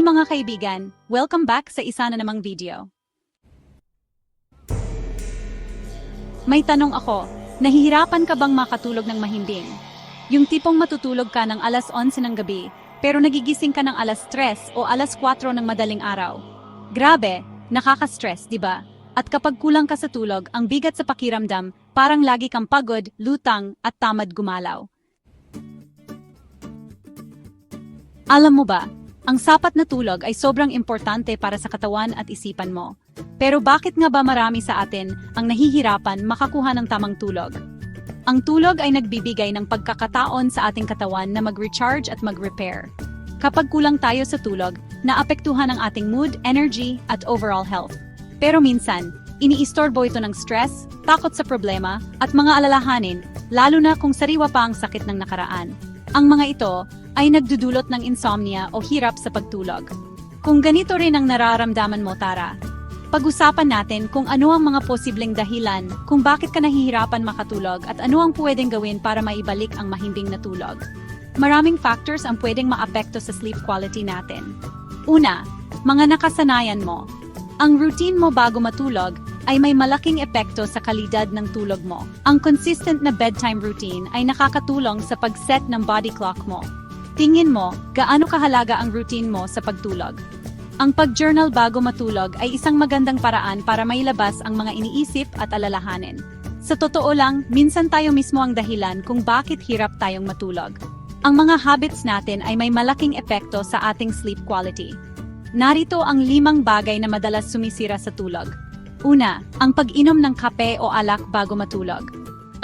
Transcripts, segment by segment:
Mga kaibigan, welcome back sa isa na namang video. May tanong ako, nahihirapan ka bang makatulog ng mahimbing? Yung tipong matutulog ka ng alas 11 ng gabi, pero nagigising ka ng alas 3 o alas 4 ng madaling araw. Grabe, nakaka-stress, di ba? At kapag kulang ka sa tulog, ang bigat sa pakiramdam, parang lagi kang pagod, lutang, at tamad gumalaw. Alam mo ba, ang sapat na tulog ay sobrang importante para sa katawan at isipan mo. Pero bakit nga ba marami sa atin ang nahihirapan makakuha ng tamang tulog? Ang tulog ay nagbibigay ng pagkakataon sa ating katawan na mag-recharge at mag-repair. Kapag kulang tayo sa tulog, naapektuhan ang ating mood, energy, at overall health. Pero minsan, iniistorbo ito ng stress, takot sa problema, at mga alalahanin, lalo na kung sariwa pa ang sakit ng nakaraan. Ang mga ito ay nagdudulot ng insomnia o hirap sa pagtulog. Kung ganito rin ang nararamdaman mo, Tara, pag-usapan natin kung ano ang mga posibleng dahilan kung bakit ka nahihirapan makatulog at ano ang pwedeng gawin para maibalik ang mahimbing na tulog. Maraming factors ang pwedeng maapekto sa sleep quality natin. Una, mga nakasanayan mo. Ang routine mo bago matulog ay may malaking epekto sa kalidad ng tulog mo. Ang consistent na bedtime routine ay nakakatulong sa pag-set ng body clock mo. Tingin mo, gaano kahalaga ang routine mo sa pagtulog? Ang pag-journal bago matulog ay isang magandang paraan para mailabas ang mga iniisip at alalahanin. Sa totoo lang, minsan tayo mismo ang dahilan kung bakit hirap tayong matulog. Ang mga habits natin ay may malaking epekto sa ating sleep quality. Narito ang limang bagay na madalas sumisira sa tulog. Una, ang pag-inom ng kape o alak bago matulog.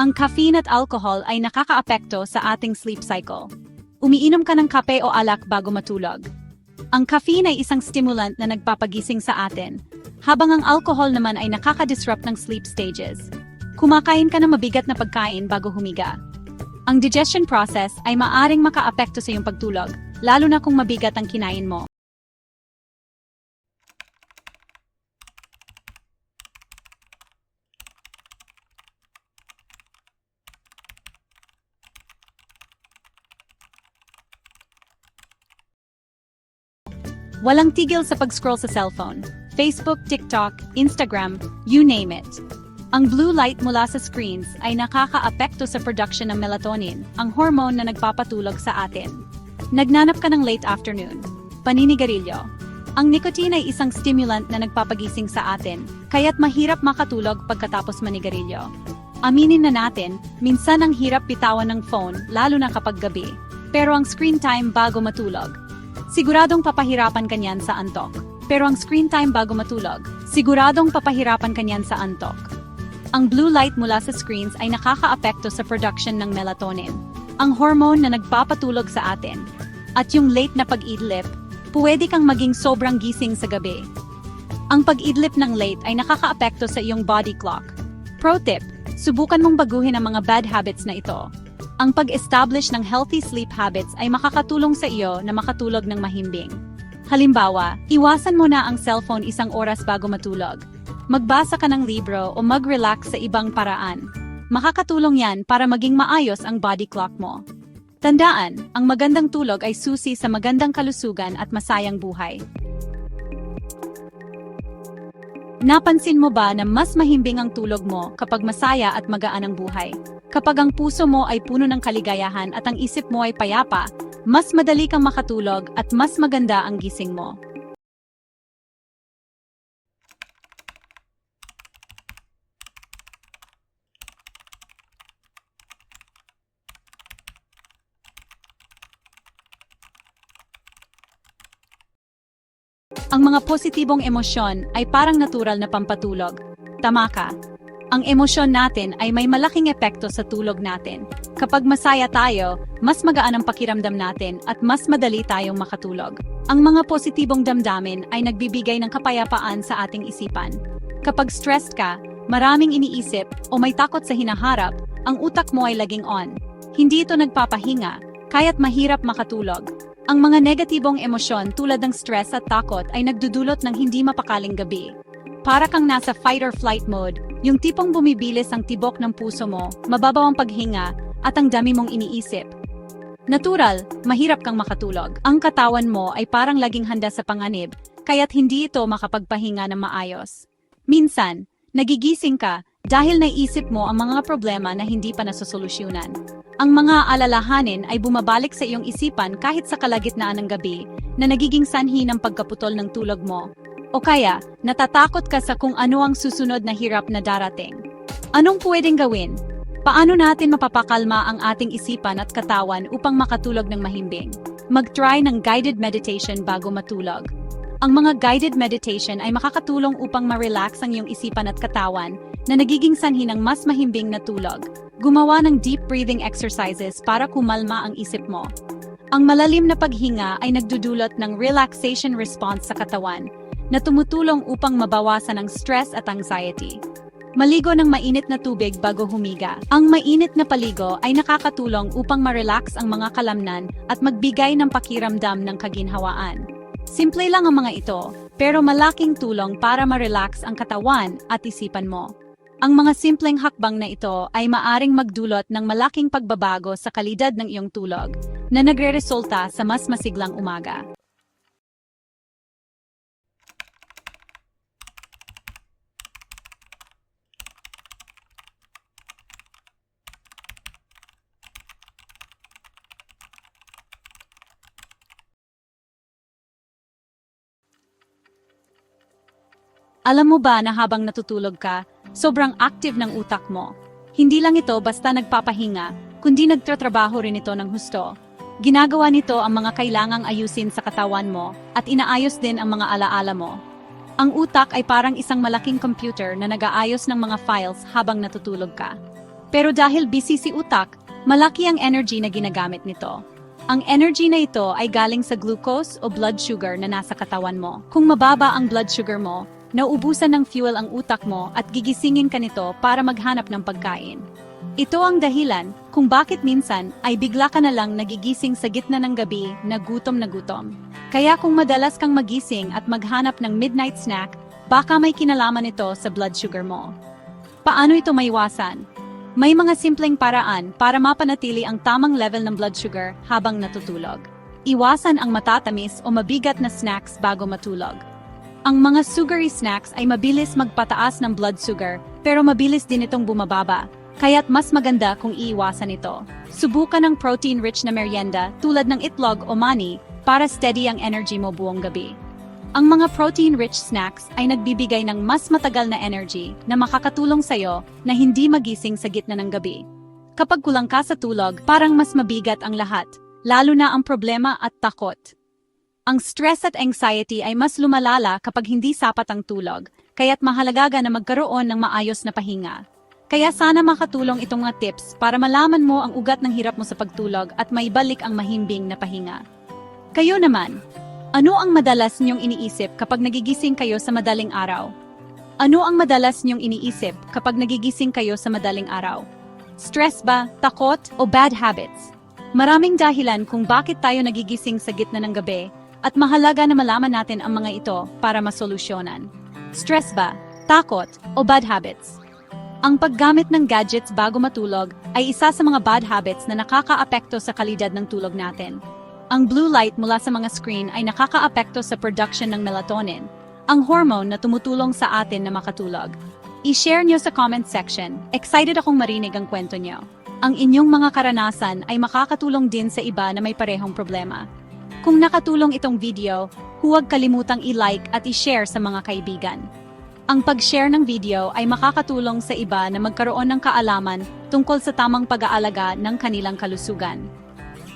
Ang caffeine at alcohol ay nakakaapekto sa ating sleep cycle. Umiinom ka ng kape o alak bago matulog. Ang caffeine ay isang stimulant na nagpapagising sa atin, habang ang alcohol naman ay nakaka-disrupt ng sleep stages. Kumakain ka ng mabigat na pagkain bago humiga. Ang digestion process ay maaring makaapekto sa iyong pagtulog, lalo na kung mabigat ang kinain mo. Walang tigil sa pag-scroll sa cellphone. Facebook, TikTok, Instagram, you name it. Ang blue light mula sa screens ay nakakaapekto sa production ng melatonin, ang hormone na nagpapatulog sa atin. Nagnanap ka ng late afternoon. Paninigarilyo. Ang nicotine ay isang stimulant na nagpapagising sa atin, kaya't mahirap makatulog pagkatapos manigarilyo. Aminin na natin, minsan ang hirap bitawan ng phone, lalo na kapag gabi. Pero ang screen time bago matulog, Siguradong papahirapan kanyan sa antok. Pero ang screen time bago matulog, siguradong papahirapan kanyan sa antok. Ang blue light mula sa screens ay nakakaapekto sa production ng melatonin, ang hormone na nagpapatulog sa atin. At yung late na pag-idlip, pwede kang maging sobrang gising sa gabi. Ang pag-idlip ng late ay nakakaapekto sa iyong body clock. Pro tip, subukan mong baguhin ang mga bad habits na ito. Ang pag-establish ng healthy sleep habits ay makakatulong sa iyo na makatulog ng mahimbing. Halimbawa, iwasan mo na ang cellphone isang oras bago matulog. Magbasa ka ng libro o mag-relax sa ibang paraan. Makakatulong yan para maging maayos ang body clock mo. Tandaan, ang magandang tulog ay susi sa magandang kalusugan at masayang buhay. Napansin mo ba na mas mahimbing ang tulog mo kapag masaya at magaan ang buhay? Kapag ang puso mo ay puno ng kaligayahan at ang isip mo ay payapa, mas madali kang makatulog at mas maganda ang gising mo. Ang mga positibong emosyon ay parang natural na pampatulog. Tama ka. Ang emosyon natin ay may malaking epekto sa tulog natin. Kapag masaya tayo, mas magaan ang pakiramdam natin at mas madali tayong makatulog. Ang mga positibong damdamin ay nagbibigay ng kapayapaan sa ating isipan. Kapag stressed ka, maraming iniisip o may takot sa hinaharap, ang utak mo ay laging on. Hindi ito nagpapahinga, kaya't mahirap makatulog. Ang mga negatibong emosyon tulad ng stress at takot ay nagdudulot ng hindi mapakaling gabi. Para kang nasa fight or flight mode, yung tipong bumibilis ang tibok ng puso mo, mababaw ang paghinga, at ang dami mong iniisip. Natural, mahirap kang makatulog. Ang katawan mo ay parang laging handa sa panganib, kaya't hindi ito makapagpahinga ng maayos. Minsan, nagigising ka dahil naisip mo ang mga problema na hindi pa nasosolusyonan. Ang mga alalahanin ay bumabalik sa iyong isipan kahit sa kalagitnaan ng gabi na nagiging sanhi ng pagkaputol ng tulog mo. O kaya, natatakot ka sa kung ano ang susunod na hirap na darating. Anong pwedeng gawin? Paano natin mapapakalma ang ating isipan at katawan upang makatulog ng mahimbing? Mag-try ng guided meditation bago matulog. Ang mga guided meditation ay makakatulong upang ma-relax ang iyong isipan at katawan na nagiging sanhi ng mas mahimbing na tulog. Gumawa ng deep breathing exercises para kumalma ang isip mo. Ang malalim na paghinga ay nagdudulot ng relaxation response sa katawan na tumutulong upang mabawasan ang stress at anxiety. Maligo ng mainit na tubig bago humiga. Ang mainit na paligo ay nakakatulong upang ma-relax ang mga kalamnan at magbigay ng pakiramdam ng kaginhawaan. Simple lang ang mga ito, pero malaking tulong para ma-relax ang katawan at isipan mo. Ang mga simpleng hakbang na ito ay maaring magdulot ng malaking pagbabago sa kalidad ng iyong tulog na nagre-resulta sa mas masiglang umaga. Alam mo ba na habang natutulog ka, sobrang active ng utak mo? Hindi lang ito basta nagpapahinga, kundi nagtatrabaho rin ito ng husto. Ginagawa nito ang mga kailangang ayusin sa katawan mo at inaayos din ang mga alaala mo. Ang utak ay parang isang malaking computer na nag-aayos ng mga files habang natutulog ka. Pero dahil busy si utak, malaki ang energy na ginagamit nito. Ang energy na ito ay galing sa glucose o blood sugar na nasa katawan mo. Kung mababa ang blood sugar mo, nauubusan ng fuel ang utak mo at gigisingin ka nito para maghanap ng pagkain. Ito ang dahilan kung bakit minsan ay bigla ka na lang nagigising sa gitna ng gabi na gutom na gutom. Kaya kung madalas kang magising at maghanap ng midnight snack, baka may kinalaman ito sa blood sugar mo. Paano ito maiwasan? May mga simpleng paraan para mapanatili ang tamang level ng blood sugar habang natutulog. Iwasan ang matatamis o mabigat na snacks bago matulog. Ang mga sugary snacks ay mabilis magpataas ng blood sugar pero mabilis din itong bumababa, kaya't mas maganda kung iiwasan ito. Subukan ng protein-rich na merienda tulad ng itlog o mani para steady ang energy mo buong gabi. Ang mga protein-rich snacks ay nagbibigay ng mas matagal na energy na makakatulong sa'yo na hindi magising sa gitna ng gabi. Kapag kulang ka sa tulog, parang mas mabigat ang lahat, lalo na ang problema at takot. Ang stress at anxiety ay mas lumalala kapag hindi sapat ang tulog, kaya't mahalaga na magkaroon ng maayos na pahinga. Kaya sana makatulong itong mga tips para malaman mo ang ugat ng hirap mo sa pagtulog at maibalik ang mahimbing na pahinga. Kayo naman, ano ang madalas niyong iniisip kapag nagigising kayo sa madaling araw? Ano ang madalas niyong iniisip kapag nagigising kayo sa madaling araw? Stress ba, takot, o bad habits? Maraming dahilan kung bakit tayo nagigising sa gitna ng gabi at mahalaga na malaman natin ang mga ito para masolusyonan. Stress ba, takot, o bad habits? Ang paggamit ng gadgets bago matulog ay isa sa mga bad habits na nakakaapekto sa kalidad ng tulog natin. Ang blue light mula sa mga screen ay nakakaapekto sa production ng melatonin, ang hormone na tumutulong sa atin na makatulog. I-share nyo sa comment section. Excited akong marinig ang kwento nyo. Ang inyong mga karanasan ay makakatulong din sa iba na may parehong problema. Kung nakatulong itong video, huwag kalimutang i-like at i-share sa mga kaibigan. Ang pag-share ng video ay makakatulong sa iba na magkaroon ng kaalaman tungkol sa tamang pag-aalaga ng kanilang kalusugan.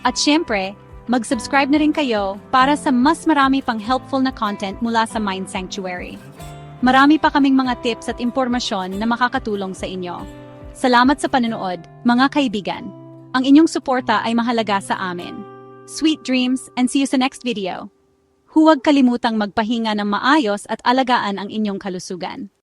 At syempre, mag-subscribe na rin kayo para sa mas marami pang helpful na content mula sa Mind Sanctuary. Marami pa kaming mga tips at impormasyon na makakatulong sa inyo. Salamat sa panonood, mga kaibigan. Ang inyong suporta ay mahalaga sa amin. Sweet dreams and see you sa next video. Huwag kalimutang magpahinga ng maayos at alagaan ang inyong kalusugan.